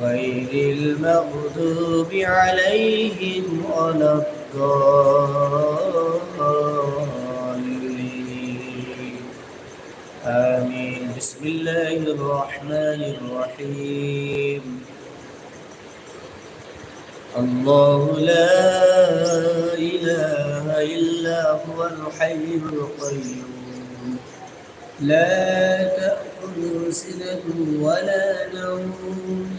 غير المغضوب عليهم ولا الضالين. آمين. بسم الله الرحمن الرحيم. الله لا إله إلا هو الحي القيوم. لا تأخذ سنة ولا نوم.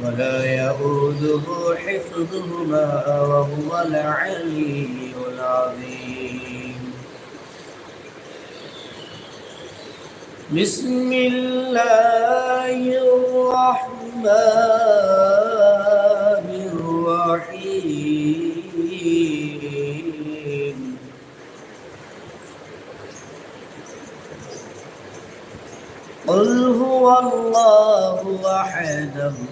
ولا يؤوده حفظهما وهو العلي العظيم. بسم الله الرحمن الرحيم. قل هو الله أحد الله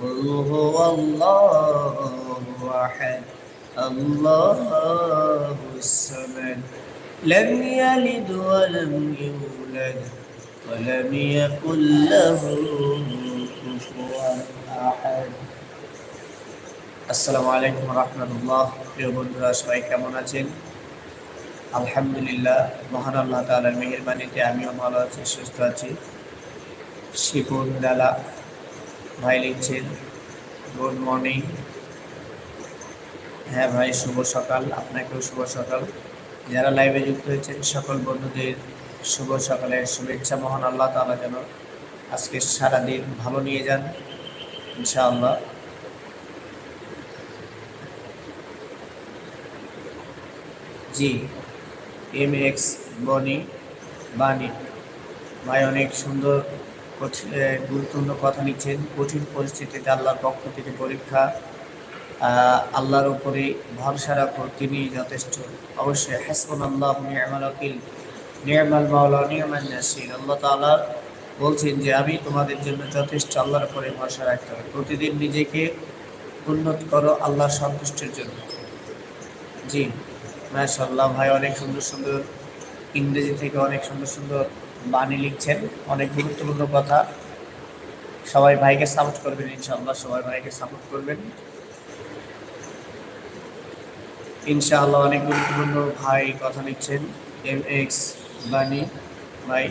قل هو الله أحد الله الصمد لم يلد ولم يولد ولم يكن له كفوا أحد আসসালামু আলাইকুম রহমতুল্লাহ প্রিয় বন্ধুরা সবাই কেমন আছেন আলহামদুলিল্লাহ মহান আল্লাহ তালার মেহরবানিতে আমিও ভালো আছি সুস্থ আছি শিপুন দালা ভাই লিখছেন, গুড মর্নিং। হ্যাঁ ভাই, শুভ সকাল। আপনাকেও শুভ সকাল। যারা লাইভে যুক্ত হয়েছেন, সকল বন্ধুদের শুভ সকালের শুভেচ্ছা। মহান আল্লাহ তালা যেন আজকে সারাদিন ভালো নিয়ে যান, ইনশাআল্লাহ। জি এম এক্স বনি বাণী। ভাই, অনেক সুন্দর গুরুত্বপূর্ণ কথা নিচ্ছেন। কঠিন পরিস্থিতিতে আল্লাহর পক্ষ থেকে পরীক্ষা। আল্লাহর উপরে ভরসা রাখো তিনি যথেষ্ট। অবশ্যই হাসবন আল্লাহ নিয়ামাল নিয়ামাল মাওলা, নিয়ামাল নাসির। আল্লাহ তালার বলছেন যে, আমি তোমাদের জন্য যথেষ্ট আল্লাহর উপরে ভরসা রাখতে হবে। প্রতিদিন নিজেকে উন্নত করো আল্লাহর সন্তুষ্টির জন্য। জি মাশাল্লাহ ভাই, অনেক সুন্দর সুন্দর, ইংরেজি থেকে অনেক সুন্দর সুন্দর বাণী লিখছেন। অনেক গুরুত্বপূর্ণ কথা। সবাই ভাইকে সাপোর্ট করবেন ইনশাআল্লাহ, সবাই ভাইকে সাপোর্ট করবেন। ইনশাআল্লাহ অনেক গুরুত্বপূর্ণ ভাই কথা লিখছেন এম এক্স বাণী ভাই।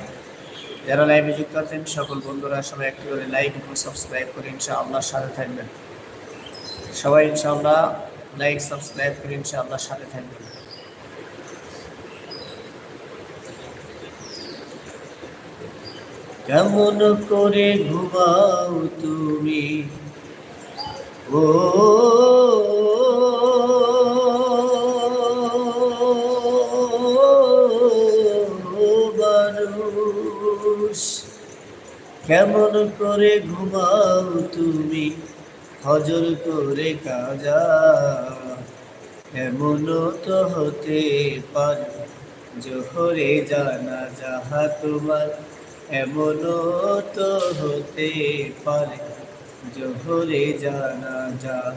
যারা লাইভে যুক্ত আছেন, সকল বন্ধুরা সবাই একটি করে লাইক এবং সাবস্ক্রাইব করে ইনশাআল্লাহ সাথে থাকবেন। সবাই ইনশাআল্লাহ লাইক সাবস্ক্রাইব করে ইনশাআল্লাহ সাথে থাকবেন। কেমন করে ঘুমাও তুমি? ও কেমন করে ঘুমাও তুমি? হজর করে কাজা এমন তো হতে পারে? জোহরে জানা যাহা তোমার এমন তো হতে পারে, জোহরে জানা যা।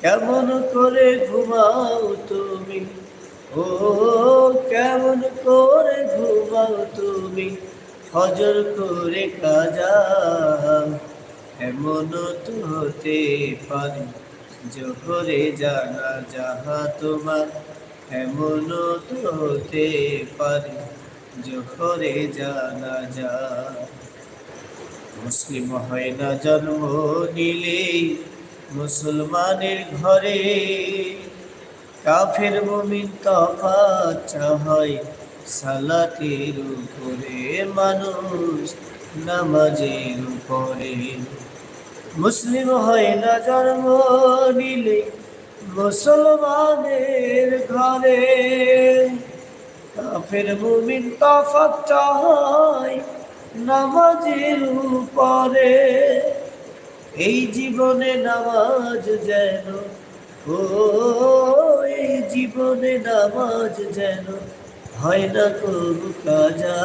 কেমন করে ঘুমাও তুমি? ও, কেমন করে ঘুমাও তুমি? হজর করে কাজা। এমন তো হতে পারে, জোহরে জানা যাহা তোমার। এমন তো হতে পারে। জোহরে জানা যা। মুসলিম হয় না জন্ম নিলে মুসলমানের ঘরে। কাফের মুমিন তফাত হয় সালাতের উপরে, মানুষ নামাজের উপরে। মুসলিম হয় না জন্ম নিলে মুসলমানের ঘরে। কাফের মুমিন তফাত হয় নামাজের উপরে। এই জীবনে নামাজ যেন, ও, এই জীবনে নামাজ যেন হয় না করু কাজা।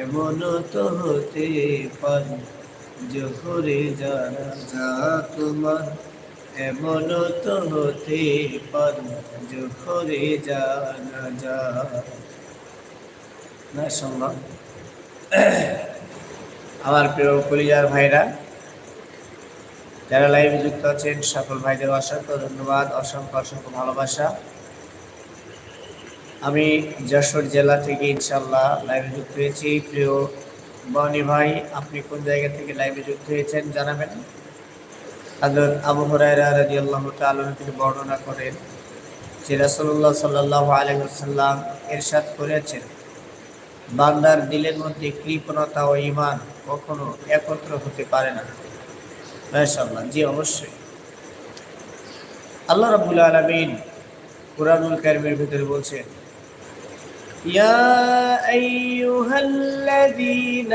এমন তো হতে পারে জোহরে জানা যা তোমার এমন তো হতে পারে জানা যা না, সম্ভব। আমার প্রিয় কলিজার ভাইরা, যারা লাইভে যুক্ত আছেন, সকল ভাইদের অসংখ্য ধন্যবাদ, অসংখ্য অসংখ্য ভালোবাসা। আমি যশোর জেলা থেকে ইনশাল্লাহ লাইভে যুক্ত হয়েছি। প্রিয় বনি ভাই, আপনি কোন জায়গা থেকে লাইভে যুক্ত হয়েছেন জানাবেন? হযরত আবু হুরায়রা রাদিয়াল্লাহু তাআলা তিনি বর্ণনা করেন যে রাসূলুল্লাহ সাল্লাহ আলাইহি ওয়াসাল্লাম ইরশাদ করেছেন, বান্দার দিলের মধ্যে কৃপণতা ও ইমান কখনো একত্র হতে পারে না। মাশাআল্লাহ, জি অবশ্যই। আল্লাহ রাব্বুল আলামিন কুরআনুল কারীমের ভিতরে বলছেন يا أيها الذين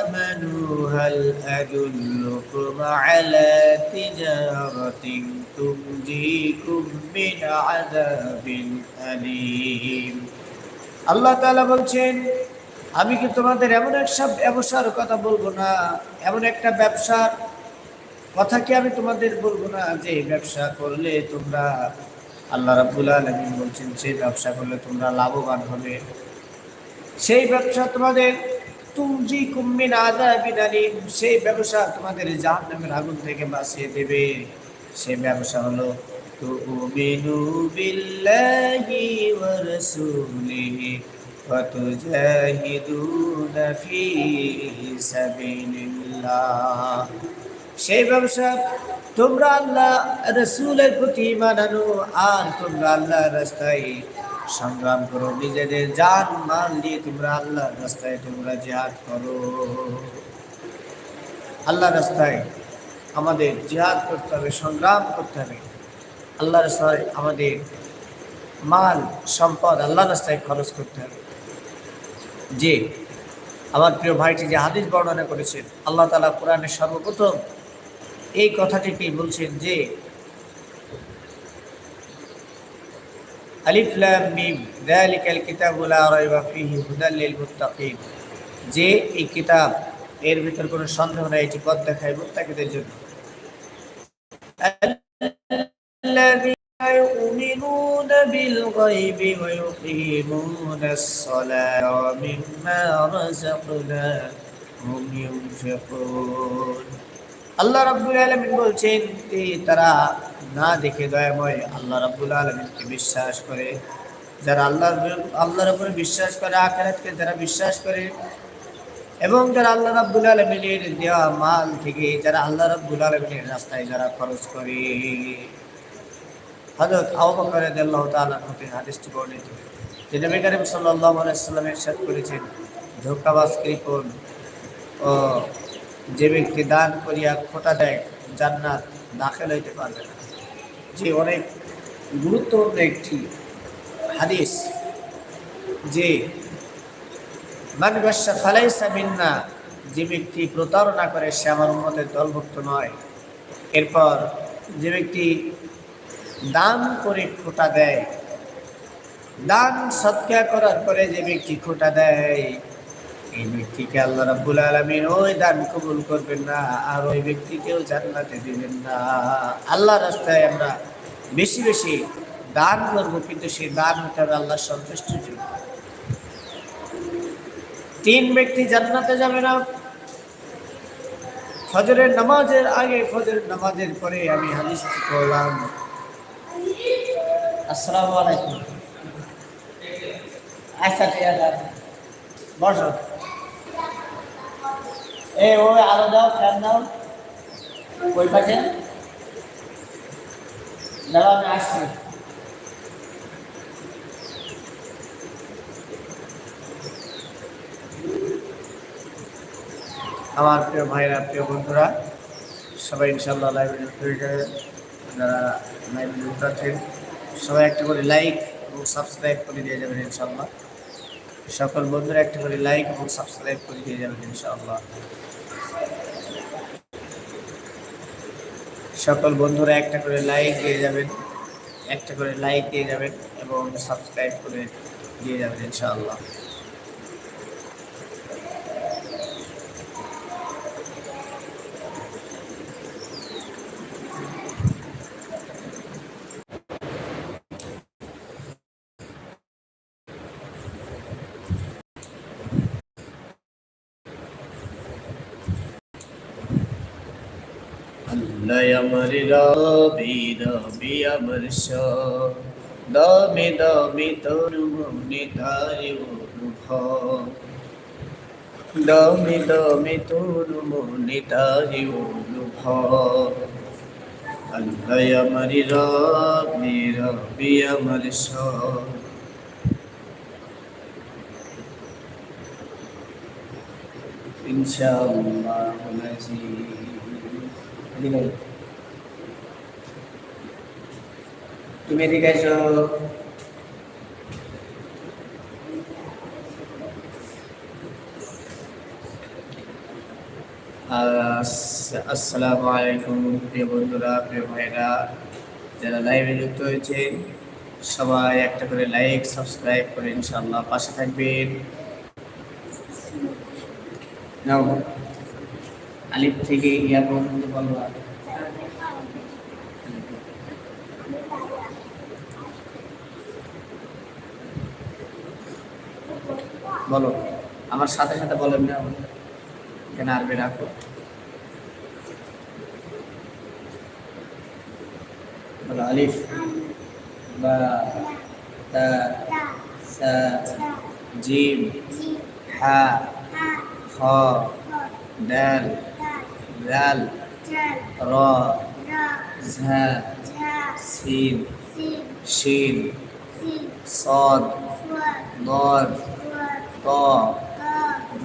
آمنوا هل أدلكم على تجارة تنجيكم من عذاب أليم আল্লাহ তাআলা বলছেন আমি কি তোমাদের এমন একটা ব্যবসার কথা বলবো না এমন একটা ব্যবসার কথা কি আমি তোমাদের বলবো না যে ব্যবসা করলে তোমরা আল্লাহ রাব্বুল আলামিন বলছেন সেই ব্যবসা করলে তোমরা লাভবান হবে। সেই ব্যবসা তোমাদের তুমজি কুম্মিন আযাবিন আলিম। সেই ব্যবসা তোমাদের জাহান্নামের আগুন থেকে বাঁচিয়ে দেবে। সেই ব্যবসা হলো বিল্লাহি ওয়া রাসূলিহি ওয়া তুজাহিদুনা ফি সাবিলিল্লাহ। সেই ব্যবসা, তোমরা আল্লাহ রসুলের প্রতি ঈমান আনো, আর তোমরা আল্লাহ রাস্তায় সংগ্রাম করো। নিজেদের যান মাল দিয়ে তোমরা আল্লাহ রাস্তায় তোমরা জিহাদ করো। আল্লাহ রাস্তায় আমাদের জিহাদ করতে হবে, সংগ্রাম করতে হবে। আল্লাহ রাস্তায় আমাদের মাল, সম্পদ আল্লাহ রাস্তায় খরচ করতে হবে। যে, আমার প্রিয় ভাইটি যে হাদিস বর্ণনা করেছেন, আল্লাহ তালা কোরআনের সর্বপ্রথম এই কথাটিকে বলছেন যে যে এই কিতাব, এর ভিতর কোন সন্দেহ নাই, এটি পথ দেখায় মুক্তাকিদের জন্য। يؤمنون بالغيب ويقيمون الصلاة ومما رزقناهم ينفقون আল্লাহ রাব্বুল আলামিন বলছেন তারা না দেখে দয়াময় আল্লাহ রাব্বুল আলামিনকে বিশ্বাস করে। যারা আল্লাহর আল্লাহর উপরে বিশ্বাস করে, আখিরাতকে যারা বিশ্বাস করে, এবং যারা আল্লাহ রাব্বুল আলামিনের দেওয়া মাল থেকে যারা আল্লাহ রাব্বুল আলামিনের রাস্তায় যারা খরচ করে। হযরত আবু বকর রাদিয়াল্লাহু তাআলা হতে হাদিসটি বর্ণিত। যে নবী করিম সাল্লাল্লাহু আলাইহি সাল্লাম করেছেন, ধোঁকাবাজ কৃপণ ও যে ব্যক্তি দান করিয়া খোটা দেয়, জান্নাত দাখিল হইতে পারবে না। যে অনেক গুরুত্বপূর্ণ একটি হাদিস, যে মান গাসা ফালাইসা মিন্না, যে ব্যক্তি প্রতারণা করে, সে আমার উম্মতের দলভুক্ত নয়। এরপর যে ব্যক্তি দান করে খোটা দেয়, দান সৎকা করার পরে যে ব্যক্তি খোটা দেয় এই ব্যক্তিকে আল্লাহ রাব্বুল আলামিন ওই দান কবুল করবেন না, আর ওই ব্যক্তিকেও জান্নাতে দিবেন না। আল্লাহ রাস্তায় আমরা বেশি বেশি দান করব, কিন্তু সেই দান হতে হবে আল্লাহর সন্তুষ্টির জন্য। তিন ব্যক্তি জান্নাতে যাবে না। ফজরের নামাজের আগে, ফজরের নামাজের পরে আমি হাদিস করলাম আসসালামু আলাইকুম। আচ্ছা ঠিক আছে। বসো। এ ওই আলো দাও, ফ্যান দাও। ওই পাশে। দাঁড়াও, আমি আসছি। আমার প্রিয় ভাইরা, প্রিয় বন্ধুরা, সবাই ইনশাল্লাহ লাইব্রেরি যাবে যারা যুক্ত আছেন, সবাই একটা করে লাইক এবং সাবস্ক্রাইব করে দিয়ে যাবেন ইনশাল্লাহ সকল বন্ধুরা একটা করে লাইক এবং সাবস্ক্রাইব করে দিয়ে যাবেন ইনশাআল্লাহ। সকল বন্ধুরা একটা করে লাইক দিয়ে যাবেন, একটা করে লাইক দিয়ে যাবেন এবং সাবস্ক্রাইব করে দিয়ে যাবেন ইনশাআল্লাহ। আল্লাহ আমার রবি রবি আমার স দমে দমে তোর মনে তারে অনুভ দমে দমে তোর মনে তারে অনুভ আল্লাহ আমার রবি রবি আমার স ইনশাআল্লাহ এদিকে তুমি এদিকে এসো। আস- আসসালামু আলাইকুম প্রিয় বন্ধুরা, প্রিয় ভাইরা যারা লাইভে যুক্ত হয়েছেন সবাই একটা করে লাইক সাবস্ক্রাইব করে ইনশাআল্লাহ পাশে থাকবেন। আলিফ থেকে ইয়া পর্যন্ত বলবা বলো, আমার সাথে সাথে বলেন না। এখানে আরবি রাখো বলো, আলিফ, বা, তা, সা, জিম, হা, খ, দাল دال را زها سين شين صاد ضاد طا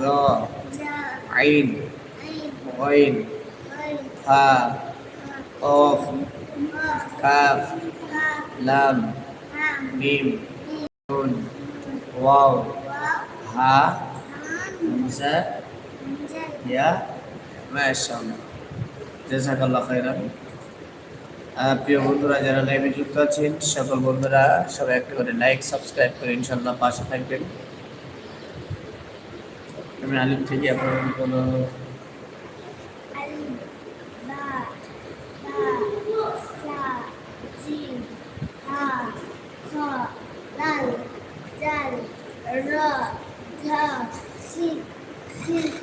ذا عين غين ها قاف كاف لام ميم نون واو ها همزة يا মায়াশাল্লাহ প্রিয় বন্ধুরা, যারা লাইভে আছেন, সকল বন্ধুরা, সবাই একটা করে লাইক সাবস্ক্রাইব করে ইনশাল্লাহ পাশে থাকবেন। আমি আলিম থেকে কোনো Yeah.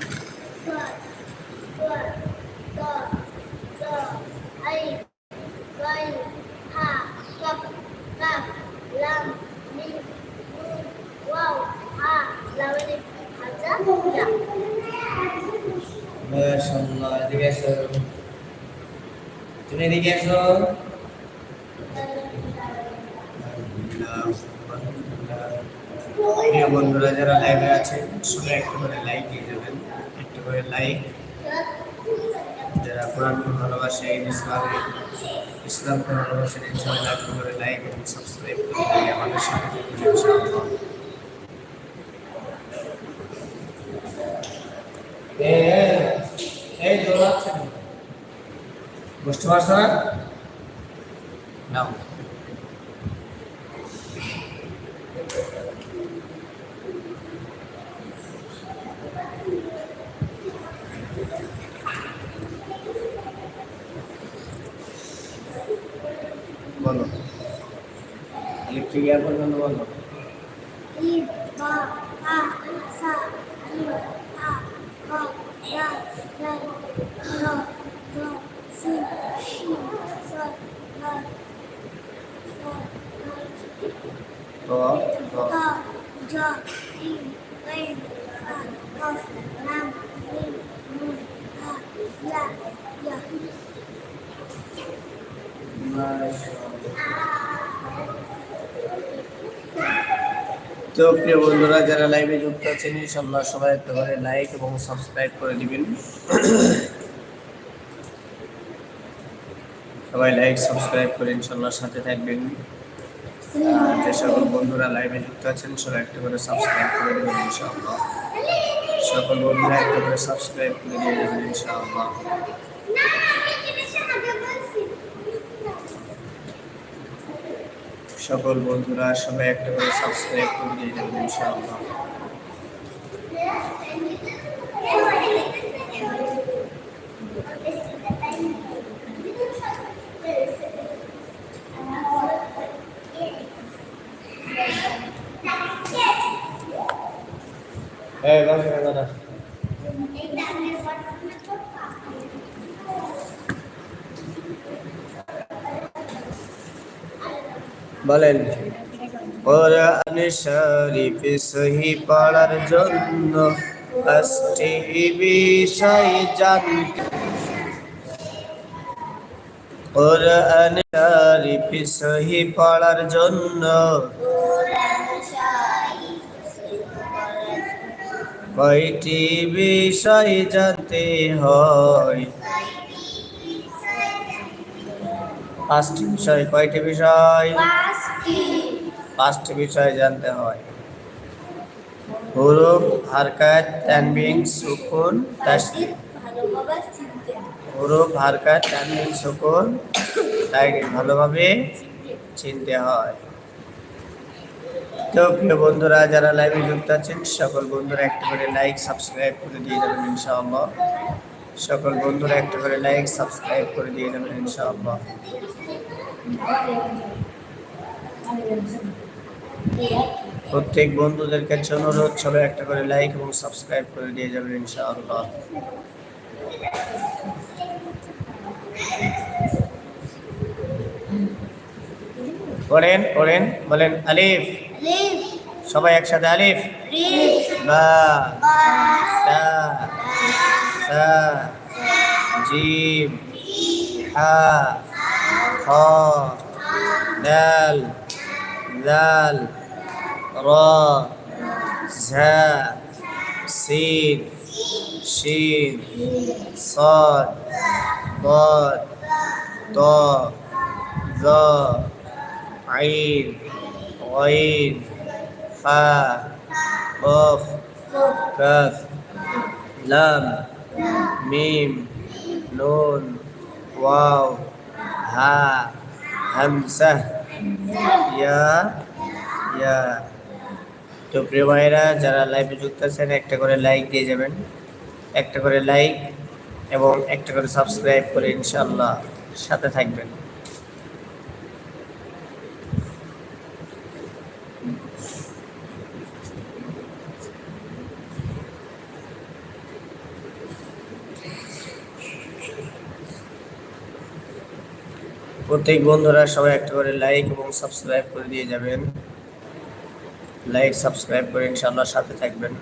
সবাই করে লাইক দিয়ে যাবেন করে লাইক যারা কোরআনকে ইসলামে ইসলামকে ভালোবাসেন করে লাইক এবং সাবস্ক্রাইব করে আমাদের সাথে এই বুঝতে পারছ না? বলো। ইলেকট্রিক পর্যন্ত বলো ই তো প্রিয় বন্ধুরা, যারা লাইভে যুক্ত আছেন ইনশাল্লাহ সবাই একটা করে লাইক এবং সাবস্ক্রাইব করে দিবেন। সবাই লাইক সাবস্ক্রাইব করে ইনশাল্লাহ সাথে থাকবেন। আর যে সকল বন্ধুরা লাইভে যুক্ত আছেন, সবাই একটা করে সাবস্ক্রাইব করে দেবেন ইনশাআল্লাহ। সকল বন্ধুরা একটা করে সাবস্ক্রাইব করে দেবেন ইনশাআল্লাহ না আমি কি সমাজে বলছি সকল বন্ধুরা সবাই একটা করে সাবস্ক্রাইব করে দিয়ে দেবেন ইনশাআল্লাহ। এই বসে দাদা বলেন। কোরআন শরীফ সহি পড়ার জন্য পাঁচটি বিষয় জানতে। কোরআন শরীফ সহি পড়ার জন্য কয়টি বিষয় জানতে হয়? পাঁচটি বিষয় কয়টি বিষয়? পাঁচটি। বিষয় জানতে হয়। হুরুফ হারকাত তানবিন সুকুন তাসদিদ হুরুফ হারকাত তানবিন সুকুন তাই ভালোভাবে চিনতে হয়। তো প্রিয় বন্ধুরা যারা লাইভে যুক্ত আছেন সকল বন্ধুরা একটা করে লাইক সাবস্ক্রাইব করে দিয়ে যাবেন ইনশাআল্লাহ। সকল বন্ধুরা একটা করে লাইক সাবস্ক্রাইব করে দিয়ে যাবেন ইনশাআল্লাহ। প্রত্যেক বন্ধুদের কাছে অনুরোধ সবাই একটা করে লাইক এবং সাবস্ক্রাইব করে দিয়ে যাবেন ইনশাআল্লাহ। পড়েন পড়েন বলেন আলিফ। লিফ সবাই একসাথে আলিফ। বা। جيم حاء خاء دال ذال راء زاء سين شين صاد ضاد ضاء ذا عين غين خاء قاف كاف لام মিম, নুন, ওয়াও, হা, হামসা, ইয়া ইয়া। তো প্রিয় ভাইরা যারা লাইভে যুক্ত আছেন, একটা করে লাইক দিয়ে যাবেন। একটা করে লাইক এবং একটা করে সাবস্ক্রাইব করে ইনশাল্লাহ সাথে থাকবেন। প্রত্যেক বন্ধুরা সবাই একটা করে লাইক এবং সাবস্ক্রাইব করে দিয়ে যাবেন। লাইক সাবস্ক্রাইব করে ইনশাল্লাহ সাথে থাকবেন।